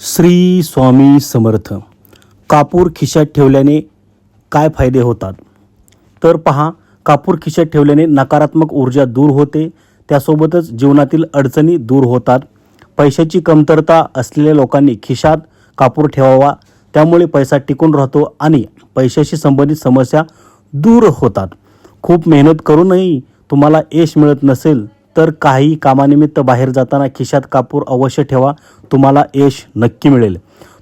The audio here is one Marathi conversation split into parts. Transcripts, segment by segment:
श्री स्वामी समर्थ. कापूर खिशात ठेवल्याने काय फायदे होतात? तर पहा कापूर खिशात ठेवल्याने नकारात्मक ऊर्जा दूर होते त्यासोबतच जीवनातील अडचणी दूर होतात. पैशाची कमतरता असलेल्या लोकांनी खिशात कापूर ठेवावा त्यामुळे पैसा टिकून राहतो आणि पैशाशी संबंधित समस्या दूर होतात. खूप मेहनत करूनही तुम्हाला यश मिळत नसेल तर काही कामानिमित्त बाहेर जाताना खिशात कापूर अवश्य ठेवा. तुम्हाला यश नक्की मिळेल.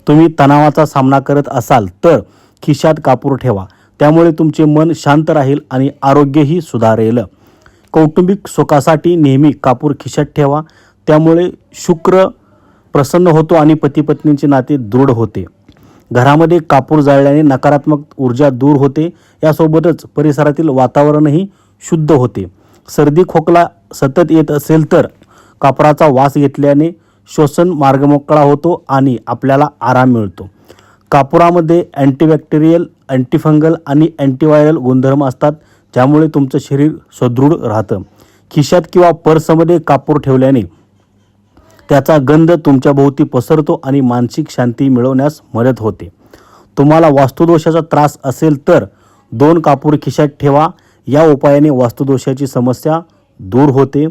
तुम्ही तणावाचा सामना करत असाल तर खिशात कापूर ठेवा. त्यामुळे तुमचे मन शांत राहील आणि आरोग्यही सुधारेल. कौटुंबिक सुखासाठी नेहमी कापूर खिशात ठेवा. त्यामुळे शुक्र प्रसन्न होतो आणि पतीपत्नींचे नाते दृढ होते. घरामध्ये कापूर जाळल्याने नकारात्मक ऊर्जा दूर होते. यासोबतच परिसरातील वातावरणही शुद्ध होते. सर्दी खोकला सतत येत असेल तर कापराचा वास घेतल्याने श्वसन मार्ग मोकळा होतो आणि आपल्याला आराम मिळतो. कापुरामध्ये अँटीबॅक्टेरियल अँटीफंगल आणि अँटीव्हायरल गुणधर्म असतात ज्यामुळे तुमचं शरीर सुदृढ राहतं. खिशात किंवा पर्समध्ये कापूर ठेवल्याने त्याचा गंध तुमच्या भोवती पसरतो आणि मानसिक शांती मिळवण्यास मदत होते. तुम्हाला वास्तुदोषाचा त्रास असेल तर दोन कापूर खिशात ठेवा या उपायाने वास्तुदोषाची समस्या दूर होते.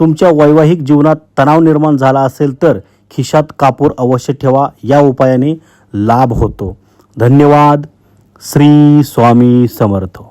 तुमच्या वैवाहिक जीवनात तणाव निर्माण झाला असेल तर खिशात कापूर अवश्य ठेवा. या उपायाने लाभ होतो. धन्यवाद. श्री स्वामी समर्थ.